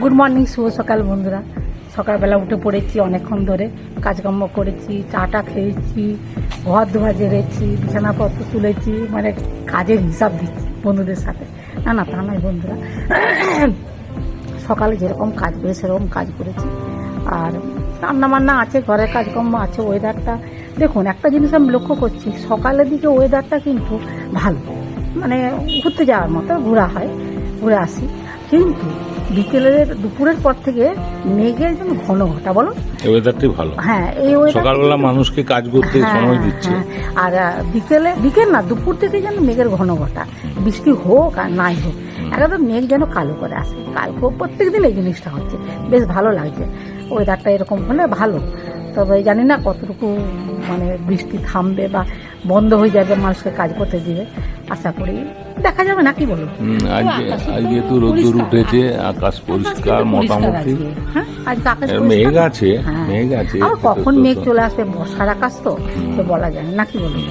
Good morning শুভ সকাল বন্ধুরা। সকালবেলা উঠে পড়েছি অনেকক্ষণ ধরে। কাজকর্ম করেছি, চাটা খেয়েছি ঘর ধোয়া জেরেছি, বিছানাপত্র তুলেছি মানে কাজের হিসাব দিচ্ছি বন্ধুদের সাথে। না না, তা নয় বন্ধুরা। সকালে যেরকম কাজ করে সেরকম কাজ করেছি। আর রান্না বান্না আছে, ঘরের কাজকর্ম আছে ওয়েদারটা দেখুন, একটা জিনিস আমি লক্ষ্য করছি, সকালের দিকে ওয়েদারটা কিন্তু ভালো। মানে ঘুরতে যাওয়ার মতো ঘোরা হয়, ঘুরে আসি। কিন্তু বিকেলের দুপুরের পর থেকে মেঘের যেন ঘন ঘটা বলো? ওয়েদারটি ভালো। হ্যাঁ এই সকালবেলা মানুষকে কাজ করতে হ্যাঁ, সময় দিচ্ছে। হ্যাঁ। আর বিকেলে বিকেল না দুপুর থেকে যেন মেঘের ঘন ঘটা। বৃষ্টি হোক আর নাই হোক একদম মেঘ যেন কালো করে আসে। কালকেও প্রত্যেক দিন এই জিনিসটা হচ্ছে। বেশ ভালো লাগছে। ওয়েদারটা এরকম হলে ভালো। তবে জানি না কতটুকু মানে বৃষ্টি থামবে বা বন্ধ হয়ে যাবে মানুষকে কাজ করতে দিবে আশা করি দেখা যাবে নাকি বলো আজকে তো রোদ্দুর উঠেছে আকাশ পরিষ্কার মোটামুটি। হ্যাঁ এর মেঘ আছে হ্যাঁ। মেঘ আছে। আবার কখন মেঘ চলে আসবে? বর্ষার আকাশ তো বলা যায়। না কি বলুন?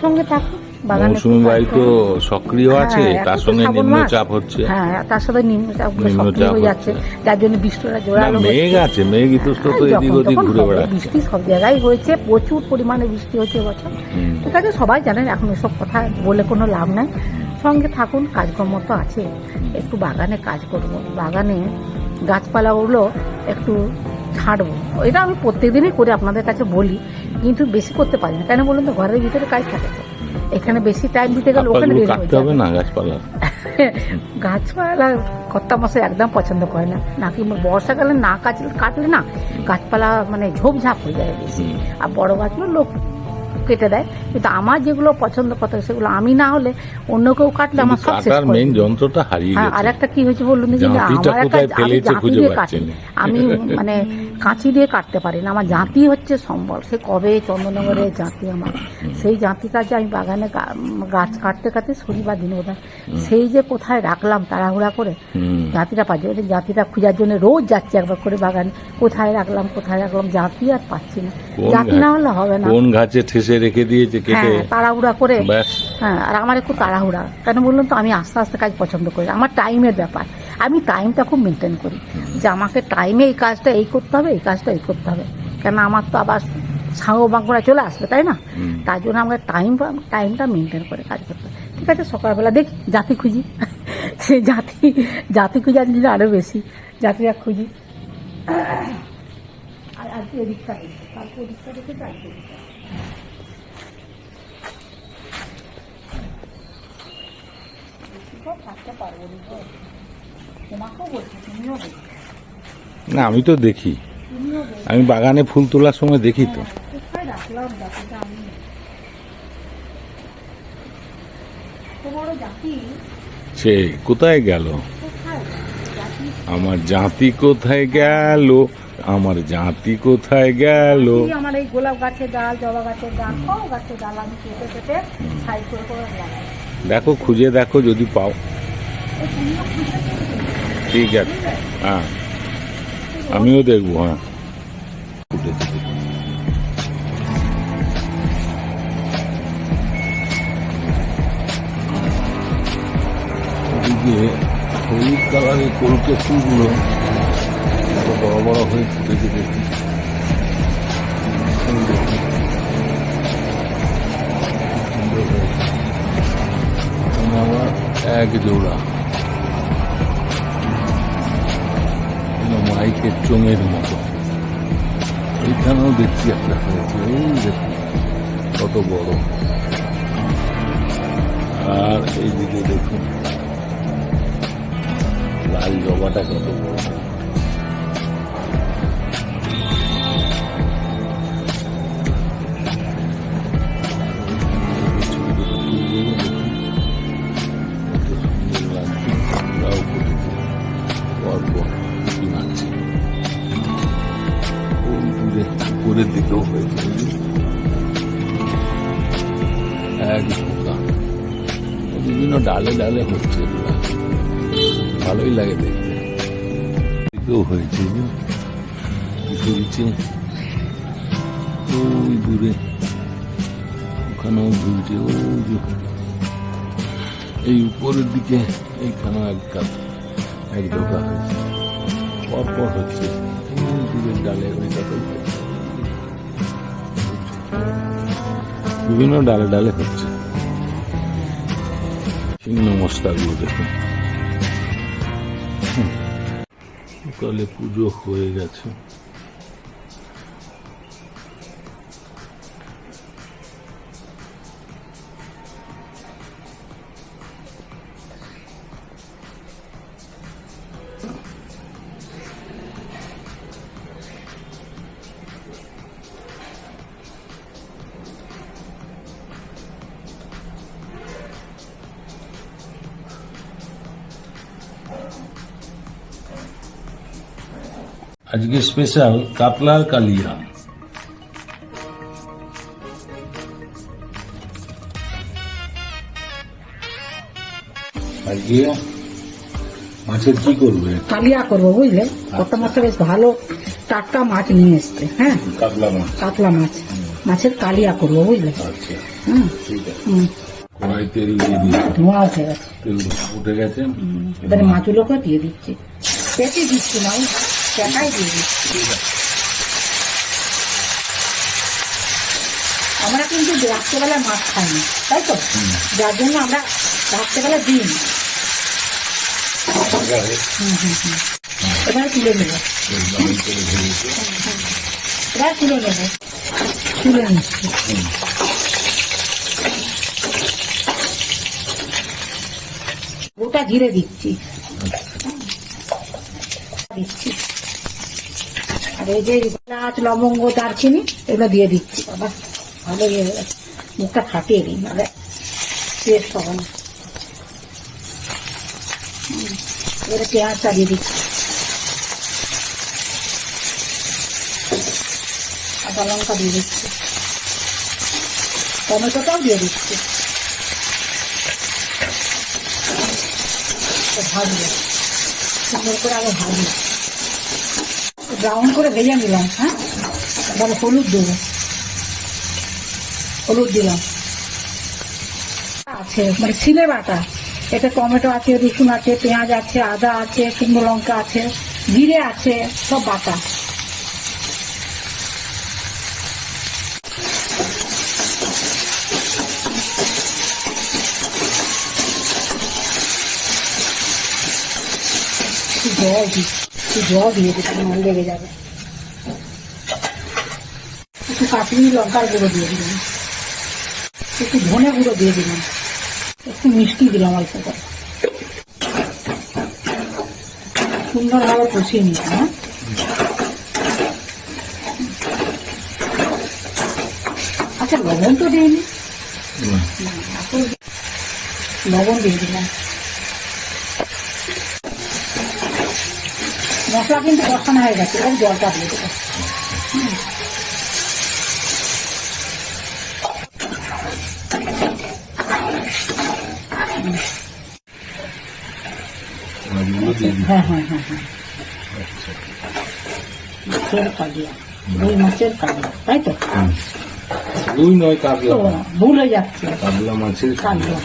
সঙ্গে থাকুন। মৌসুমী বায়ু তো সক্রিয় আছে হ্যাঁ, তার সঙ্গে নিম্নচাপ হচ্ছে। হ্যাঁ তার সাথে নিম্নচাপ সক্রিয় হয়ে যাচ্ছে যার জন্য বৃষ্টিটা জোরালো মেঘ আছে মেঘ ইতস্ত তো হ্যাঁ, এদিক ওদিক ঘুরে। বেড়াচ্ছে। বৃষ্টি সব জায়গায় হয়েছে প্রচুর পরিমাণে বৃষ্টি হচ্ছে এবছর। ঠিক আছে সবাই জানেন এখন এসব কথা বলে কোনো লাভ নাই। সঙ্গে থাকুন কাজকর্ম তো আছে। একটু বাগানে কাজ করব বাগানে গাছপালাগুলো একটু ছাড়বো। এটা আমি প্রত্যেকদিনই করে আপনাদের কাছে বলি কিন্তু বেশি করতে পারি না। কেন বলুন তো ঘরের ভিতরে কাজ থাকে তো। এখানে বেশি টাইম দিতে গেলে ওখানে কাটতে হবে না গাছপালা। গাছপালা কর্তা মশাই একদম পছন্দ করে না। নাকি বর্ষাকালে না কাটলে কাটলে না গাছপালা মানে ঝোপঝাপ হয়ে যায় বেশি। আর বড় গাছগুলো লোক কেটে দেয়। কিন্তু আমার যেগুলো পছন্দ কথা সেগুলো আমি না হলে অন্য কেউ কাটলে আমার সব শেষ করে মেন যন্ত্রটা হারিয়ে হ্যাঁ, আর একটা কি হয়েছে বলুন আমার একটা আমি জাঁতি দিয়ে কাটি। আমি মানে কাঁচি দিয়ে কাটতে পারি না। আমার জাঁতি হচ্ছে সম্বল। সে কবে চন্দননগরের জাঁতি আমার? সেই জাঁতিটা যে আমি বাগানে গাছ কাটতে কাটতে শনিবার দিন বোধ সেই যে কোথায় রাখলাম তাড়াহুড়া করে। জাতিটা পাচ্ছি। ওই জাতিটা খোঁজার জন্য রোজ যাচ্ছি একবার করে বাগানে। কোথায় রাখলাম কোথায় রাখলাম জাতি আর পাচ্ছি না। জাতি না হলে হবে না। কোন গাছে ঠেসে রেখে দিয়েছে কেটে? হ্যাঁ তাড়াহুড়া করে। হ্যাঁ আর আমার একটু তাড়াহুড়া। কেন বললাম তো আমি আস্তে আস্তে কাজ পছন্দ করি। আমার টাইমের ব্যাপার। আমি টাইমটা খুব মেনটেন করি। যে আমাকে টাইমে এই কাজটা এই করতে হবে এই কাজটা এই করতে হবে। কেন আমার তো আবার সাঙ্গ বাঙ্গরা চলে আসবে তাই না। তার জন্য আমাকে টাইম টাইমটা মেনটেন করে কাজ করতে হবে। ঠিক আছে সকালবেলা দেখি জাতি খুঁজি। সেই জাতি জাতি খুঁজার জন্য আরও বেশি। জাতিটা খুঁজি। আজকে দেখি কালকে না আমি তো দেখি। আমি বাগানে ফুল তোলার সময় দেখি তো। সে কোথায় গেল? আমার জাতি কোথায় গেল? আমার জাতি কোথায় গেল? আমার এই গোলাপ গাছের ডাল জবা গাছের ডাল সব গাছের ডাল আমি কেটে কেটে সাইড করে করে লাগাই। দেখো খুঁজে দেখো যদি পাও। ঠিক আছে। হ্যাঁ। আমিও দেখব হ্যাঁ। হলুদ কালারের কলকে ফুলগুলো এত বড় বড় হয়ে ফুটেছে দেখি আবার এক জোড়া মাইকের চোঙের মতো এইখানেও দেখছি একটা হয়েছে এই দেখুন কত বড় আর এইদিকে দেখুন লাল জবাটা কত বড় ডালে ডালে হচ্ছে। ভালোই লাগে দেখতে। হয়েছে। ওই দূরে। ওখানেও ওই এই উপরের দিকে এইখানেও এক গাছ এক হয়েছে। পরপর হচ্ছে। দূরের ডালে ওই। বিভিন্ন ডালে ডালে হচ্ছে। চিহ্ন মশলাগুলো দেখুন। সকালে পুজো হয়ে গেছে আজকে স্পেশাল কাতলার কালিয়া। আজকে মাছের কি করবে? কালিয়া করব বুঝলে? কত মাছটা বেশ ভালো টাটকা মাছ নিয়ে এসছে হ্যাঁ? কাতলা মাছ। কাতলা মাছ। মাছের কালিয়া করব বুঝলে? আচ্ছা। হুম। ঠিক আছে। কড়াই তেল দিয়ে দিয়ে ধোঁয়া উঠে গেছে। তেল উঠে গেছে। এবারে মাছগুলোকে দিয়ে দিচ্ছি। পেটে দিচ্ছি না চাটাই দিয়ে আমরা কিন্তু রাত্রেবেলায় মাছ খাই না তাই তো? যার জন্য আমরা রাত্রেবেলা দিই। এবারে তুলে নেব। এবার তুলে নেব। তুলে নিচ্ছি। গোটা ঘিরে দিচ্ছি। দিচ্ছি। আর এই যে এলাচ লবঙ্গ, দারচিনি, এগুলো দিয়ে দিচ্ছি, বাবা। ভালো মুখটা ফাটিয়ে দিই নাহলে টেস্ট হবে না। এবারে পেঁয়াজটা দিয়ে দিচ্ছি। আদা লঙ্কা দিয়ে দিচ্ছি। টমেটোটাও দিয়ে দিচ্ছি। ভাজবো। সুন্দর করে আগে ভাজবো। ব্রাউন করে ভেজে নিলাম হ্যাঁ? এবারে হলুদ দেবো। হলুদ দিলাম। আছে মানে সিলে বাটা। এতে টমেটো আছে, রসুন আছে, পেঁয়াজ আছে, আদা আছে, শুকনো লঙ্কা আছে, জিরে আছে, সব বাটা। একটু জল দিয়ে দিতে আমার লেগে যাবে। একটু কাশ্মীরি লঙ্কার গুঁড়ো দিয়ে দিলাম। একটু ধনে গুঁড়ো দিয়ে দিলাম। একটু মিষ্টি দিলাম অল্প করে। সুন্দরভাবে কষিয়ে নিলাম হ্যাঁ? আচ্ছা লবণ তো দিইনি। লবণ দিয়ে দিলাম। মশলা কিন্তু কষানো হয়ে গেছে। এবার জলটা দিয়ে দেবো। হ্যাঁ হ্যাঁ হ্যাঁ হ্যাঁ। মাছের কালিয়া। রুই মাছের কালিয়া তাই তো? রুই নয় তো কাতলা ভুল হয়ে যাচ্ছে। কাতলা মাছের কালিয়া।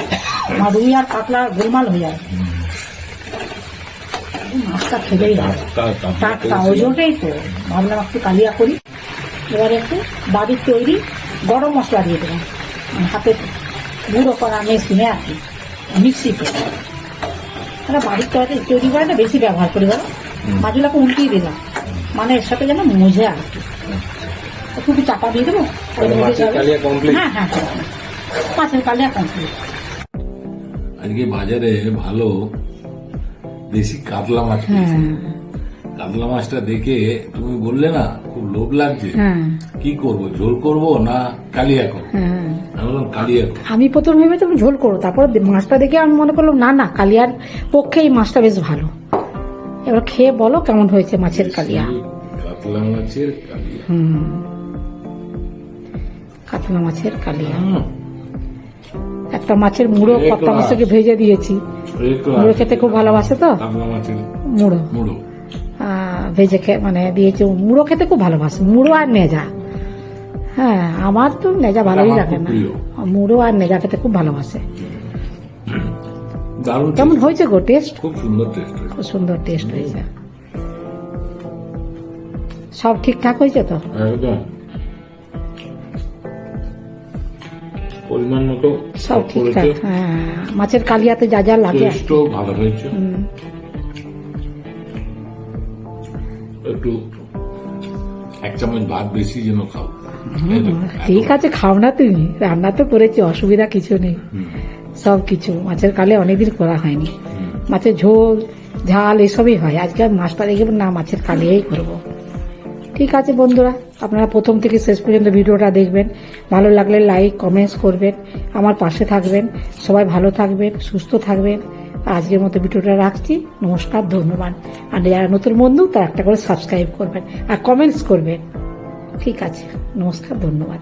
মা রুই আর কাতলা গোলমাল হয়ে যায় মাছটা খেলেই হয়। টাটকা ওই জন্যই তো। ভাবলাম একটু কালিয়া করি। এবার একটু বাড়ির তৈরি গরম মশলা দিয়ে দেবেন মানে হাতে গুঁড়ো করা মেশিনে আর কি মিক্সিতে। আমরা বাড়ির তৈরি তৈরি করে না বেশি ব্যবহার করি বলো? মাছগুলোকে উল্টিয়ে দিলাম মানে এর সাথে যেন মজে আর কি। একটু কি চাপা দিয়ে দেবো? হ্যাঁ হ্যাঁ হ্যাঁ হ্যাঁ। মাছের কালিয়া কমপ্লিট আজকে বাজারে ভালো দেশি কাতলা মাছ পেয়েছি। হ্যাঁ কাতলা মাছটা দেখে তুমি বললে না খুব লোভ লাগছে। হ্যাঁ। কি করব ঝোল করব না কালিয়া করব? হ্যাঁ। আমি কালিয়া আমি প্রথম ভেবে তো ঝোল করো তারপর মাছটা দেখে আমি মনে করলাম না না কালিয়ার পক্ষে এই মাছটা বেশ ভালো। এবার খেয়ে বলো কেমন হয়েছে মাছের কালিয়া। কাতলা মাছের কালিয়া। কাতলা মাছের কালিয়া। একটা মাছের মুড়ো কত্তা মাছ থেকে ভেজে দিয়েছি। মুড়ো খেতে খুব ভালোবাসে তো? মুড়ো। মুড়ো। ভেজে মানে দিয়েছি। মুড়ো খেতে খুব ভালোবাসে। মুড়ো আর নেজা হ্যাঁ আমার তো নেজা ভালোই লাগে না। মুড়ো আর নেজা খেতে খুব ভালোবাসে। কেমন হয়েছে গো? টেস্ট খুব সুন্দর টেস্ট খুব সুন্দর টেস্ট হয়েছে। সব ঠিকঠাক হয়েছে তো? একদম। পরিমাণ মতো সব ঠিকঠাক হ্যাঁ মাছের কালিয়াতে যা যা লাগে ভালো হয়েছে। একটু এক চামচ ভাত বেশি যেন খাও। ঠিক আছে খাও না তুমি। রান্না তো করেছি অসুবিধা কিছু নেই। সব কিছু মাছের কালে অনেকদিন করা হয়নি। মাছের ঝোল ঝাল এসবই হয়। আজকে মাছটা দেখে না মাছের কালিয়াই করব। ঠিক আছে বন্ধুরা, আপনারা প্রথম থেকে শেষ পর্যন্ত ভিডিওটা দেখবেন। ভালো লাগলে লাইক কমেন্টস করবেন, আমার পাশে থাকবেন। সবাই ভালো থাকবেন, সুস্থ থাকবেন। আজকের মতো ভিডিওটা রাখছি। নমস্কার, ধন্যবাদ। আর যারা নতুন বন্ধু, তারা একটা করে সাবস্ক্রাইব করবেন আর কমেন্টস করবেন। ঠিক আছে, নমস্কার, ধন্যবাদ।